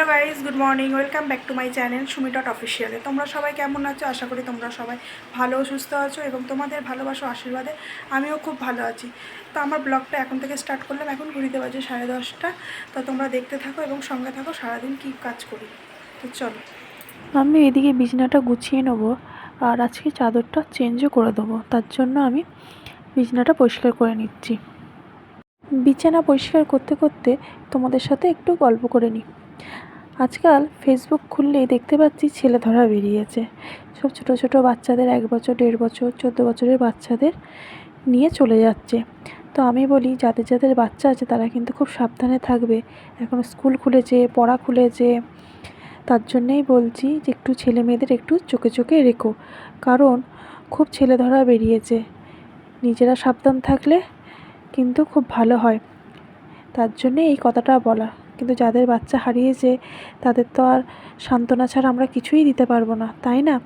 Hello guys good morning. Welcome back to my channel Sumi dot অফিসিয়ালে। তোমরা সবাই কেমন আছো? আশা করি তোমরা সবাই ভালো সুস্থ আছো এবং তোমাদের ভালোবাসো আশীর্বাদে আমিও খুব ভালো আছি। তো আমার ব্লগটা এখন থেকে স্টার্ট করলাম। এখন ঘুরিতে বাজে সাড়ে দশটা। তো তোমরা দেখতে থাকো এবং সঙ্গে থাকো, সারাদিন কী কাজ করি? তো চলো। আমি এদিকে বিছানাটা গুছিয়ে নেব আর আজকে চাদরটা চেঞ্জও করে দেবো। তার জন্য আমি বিছানাটা পরিষ্কার করে নিচ্ছি। বিছানা পরিষ্কার করতে করতে তোমাদের সাথে একটু গল্প করে নিই। আজকাল ফেসবুক খুললেই দেখতে পাচ্ছি ছেলে ধরা বেরিয়েছে। সব ছোটো ছোটো বাচ্চাদের এক বছর, দেড় বছর, চোদ্দ বছরের বাচ্চাদের নিয়ে চলে যাচ্ছে। তো আমি বলি, যাদের যাদের বাচ্চা আছে তারা কিন্তু খুব সাবধানে থাকবে। এখন স্কুল খুলেছে, পড়া খুলেছে, তার জন্যেই বলছি যে একটু ছেলে মেয়েদের একটু চোখে চোখে রেখো। কারণ খুব ছেলে ধরা বেরিয়েছে। নিজেরা সাবধান থাকলে কিন্তু খুব ভালো হয়। তার জন্যে এই কথাটা বলা। কিন্তু যাদের বাচ্চা হারিয়েছে, তাদের তো আর সান্ত্বনা ছাড়া আমরা কিছুই দিতে পারব না, তাই না?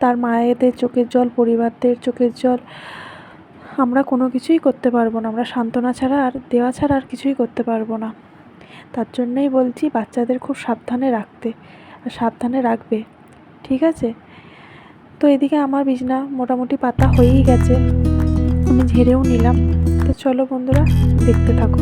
তার মায়েদের চোখের জল, পরিবারদের চোখের জল, আমরা কোনো কিছুই করতে পারব না, আমরা সান্ত্বনা ছাড়া আর, দেওয়া ছাড়া আর কিছুই করতে পারব না। তার জন্যই বলছি, বাচ্চাদের খুব সাবধানে রাখতে, আর সাবধানে রাখবে, ঠিক আছে? তো এদিকে আমার বিছনা মোটামুটি পাতা হয়েই গেছে, আমি ঝেড়েও নিলাম। তো চলো বন্ধুরা, দেখতে থাকো।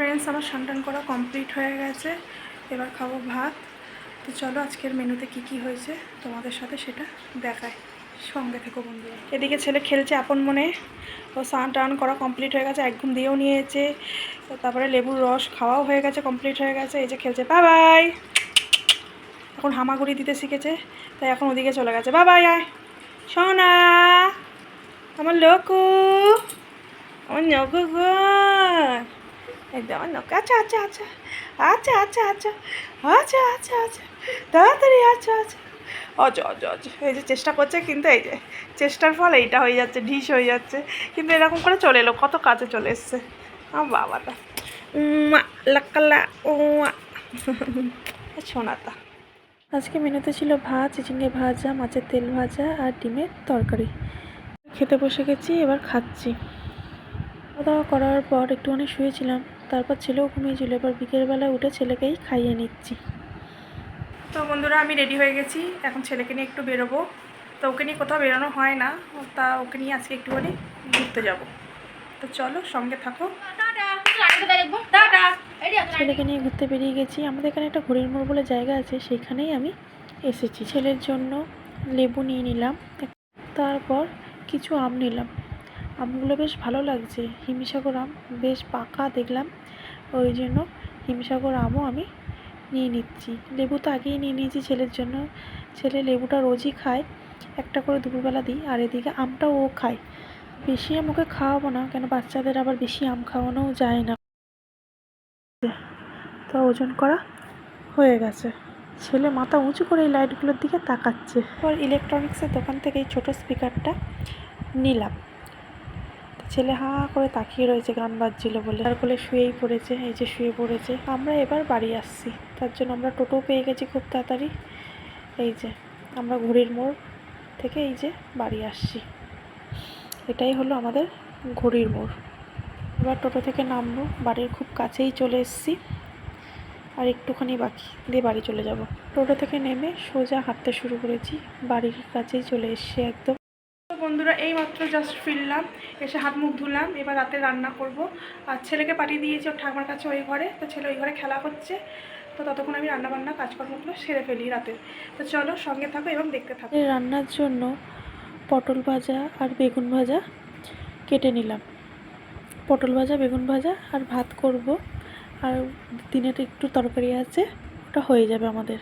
ফ্রেন্ডস আমার সানটান করা কমপ্লিট হয়ে গেছে। এবার খাব ভাত। তো চলো আজকের মেনুতে কি কি হয়েছে, তোমাদের সাথে সেটা দেখায় সঙ্গে থেকো বন্ধুরা। এদিকে ছেলে খেলছে আপন মনে। ও স্নান টান করা কমপ্লিট হয়ে গেছে, এক ঘুম দিয়েও নিয়েছে। তারপরে লেবুর রস খাওয়াও হয়ে গেছে কমপ্লিট হয়ে গেছে। এই যে খেলছে বাই বাই এখন হামাগুড়ি দিতে শিখেছে, তাই এখন ওদিকে চলে গেছে। বাই বাই আয়। সোনা, আমার লোকু আমার নকু গো দেওয়া নৌকা আচ্ছা আচ্ছা আচ্ছা। আচ্ছা আচ্ছা আচ্ছা। আচ্ছা আচ্ছা আচ্ছা। তাড়াতাড়ি আচ্ছা আচ্ছা। আচ্ছা আচ্ছা আচ্ছা। এই যে চেষ্টা করছে কিন্তু এই যে চেষ্টার ফল এইটা হয়ে যাচ্ছে ঢিস হয়ে যাচ্ছে। কিন্তু এরকম করে চলে এলো কত কাজে চলে এসছে। আমার বাবাটা। উম্মা, লাক্কাল্লা ও সোনাতা। আজকে মেনুতে ছিল ভাত চিচিঙ্গে ভাজা মাছের তেল ভাজা আর ডিমের তরকারি। খেতে বসে গেছি এবার খাচ্ছি। খাওয়া দাওয়া করার পর একটুখানি শুয়েছিলাম। তারপর ছেলেও ঘুমিয়েছিল। এবার বিকেলবেলায় উঠে ছেলেকেই খাইয়ে নিচ্ছি। তো বন্ধুরা আমি রেডি হয়ে গেছি। এখন ছেলেকে নিয়ে একটু বেরোবো। তো ওকে নিয়ে কোথাও বেরোনো হয় না। তা ওকে নিয়ে আজকে একটুখানি ঘুরতে যাব। তো চলো সঙ্গে থাকো। ছেলেকে নিয়ে ঘুরতে বেরিয়ে গেছি। আমাদের এখানে একটা ঘড়ির মোড় বলে জায়গা আছে। সেখানেই আমি এসেছি। ছেলের জন্য লেবু নিয়ে নিলাম। তারপর কিছু আম নিলাম। আমগুলো বেশ ভালো লাগছে। হিমসাগর আম বেশ পাকা দেখলাম। ওই জন্য হিমসাগর আমও আমি নিয়ে নিচ্ছি। লেবু তো আগেই নিয়ে নিয়েছি ছেলের জন্য। ছেলে লেবুটা রোজই খায়। একটা করে দুপুরবেলা দিই আর এদিকে আমটাও ও খায়। বেশি আম ওকে খাওয়াবো না কেন বাচ্চাদের আবার বেশি আম খাওয়ানোও যায় না। তো ওজন করা হয়ে গেছে। ছেলে মাথা উঁচু করে এই লাইটগুলোর দিকে তাকাচ্ছে। পর ইলেকট্রনিক্সের দোকান থেকে এই ছোটো স্পিকারটা নিলাম। ছেলে হা করে তাকিয়ে রয়েছে, গান বাজছিল বলে। তার কোলে শুয়েই পড়েছে, এই যে শুয়ে পড়েছে। আমরা এবার বাড়ি আসছি। তার জন্য আমরা টোটো পেয়ে গেছি খুব তাড়াতাড়ি। এই যে, আমরা ঘড়ির মোড় থেকে এই যে বাড়ি আসছি। এটাই হলো আমাদের ঘড়ির মোড়। এবার টোটো থেকে নামবো। বাড়ির খুব কাছেই চলে এসেছি। আর একটুখানি বাকি দিয়ে বাড়ি চলে যাব। টোটো থেকে নেমে সোজা হাঁটতে শুরু করেছি। বাড়ির কাছেই চলে এসেছি একদম। বন্ধুরা এই মাত্র জাস্ট ফিরলাম, এসে হাত মুখ ধুলাম, এবার রাতে রান্না করব। আর ছেলেকে পাঠিয়ে দিয়েছি, ওর ঠাকুমার কাছে ওই ঘরে। তো ছেলে ওই ঘরে খেলা করছে। তো ততক্ষণ আমি রান্না বান্না কাজকর্মগুলো সেরে ফেলি রাতে। তো চলো সঙ্গে থাকো এবং দেখতে থাকো। রান্নার জন্য পটল ভাজা আর বেগুন ভাজা কেটে নিলাম। পটল ভাজা, বেগুন ভাজা আর ভাত করব। আর দিনের একটু তরকারি আছে, ওটা হয়ে যাবে আমাদের।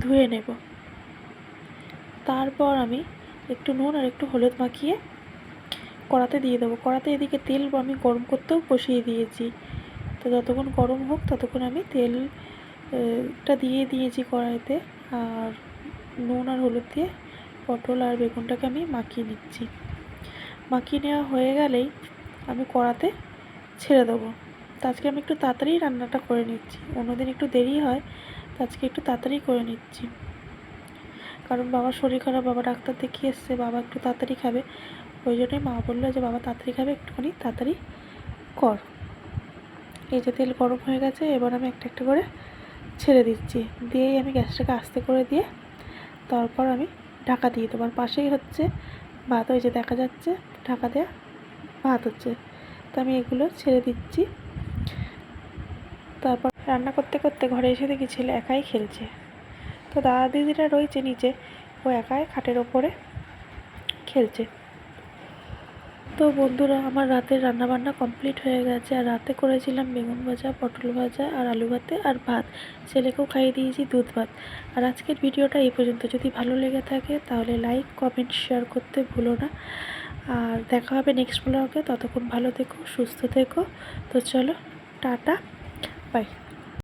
ধুয়ে নেব। তারপর আমি একটু নুন আর একটু হলুদ মাখিয়ে কড়াতে দিয়ে দেবো। কড়াতে এদিকে তেল আমি গরম করতেও বসিয়ে দিয়েছি। তো যতক্ষণ গরম হোক ততক্ষণ আমি তেল আহ, দিয়ে দিয়েছি কড়াইতে আর নুন আর হলুদ দিয়ে পটল আর বেগুনটাকে আমি মাখিয়ে নিচ্ছি। মাখিয়ে নেওয়া হয়ে গেলেই আমি কড়াতে ছেড়ে দেবো। তো আজকে আমি একটু তাড়াতাড়ি রান্নাটা করে নিচ্ছি। অন্যদিন একটু দেরি হয় তো আজকে একটু তাড়াতাড়ি করে নিচ্ছি। কারণ বাবার শরীর খারাপ, বাবা ডাক্তার দেখিয়ে এসছে বাবা একটু তাড়াতাড়ি খাবে। ওই জন্যই মা বলল যে, বাবা, তাড়াতাড়ি খাবে, একটুখানি তাড়াতাড়ি কর। এই যে তেল গরম হয়ে গেছে, এবার আমি একটা একটা করে ছেড়ে দিচ্ছি। দিয়েই আমি গ্যাসটাকে আস্তে করে দিয়ে তারপর আমি ঢাকা দিয়ে দেবো। আর পাশেই হচ্ছে ভাত, ওই যে দেখা যাচ্ছে, ঢাকা দেওয়া ভাত হচ্ছে। তো আমি এগুলো ছেড়ে দিচ্ছি। তারপর রান্না করতে করতে ঘরে এসে দেখি ছেলে একাই খেলছে। তো দাদা দিদিরা রয়েছে নিচে। ও একাই খাটের ওপরে খেলছে। তো বন্ধুরা, আমার রাতের রান্নাবান্না কমপ্লিট হয়ে গেছে। আর রাতে করেছিলাম বেগুন ভাজা, পটল ভাজা, আর আলু ভাতে, আর ভাত। ছেলেকেও খাইয়ে দিয়েছি দুধ ভাত। আর আজকের ভিডিওটা এই পর্যন্ত। যদি ভালো লেগে থাকে, তাহলে লাইক, কমেন্ট, শেয়ার করতে ভুলো না। আর দেখা হবে নেক্সট ব্লগে। ততক্ষণ ভালো থেকো, সুস্থ থেকো। তো চলো, টাটা, বাই।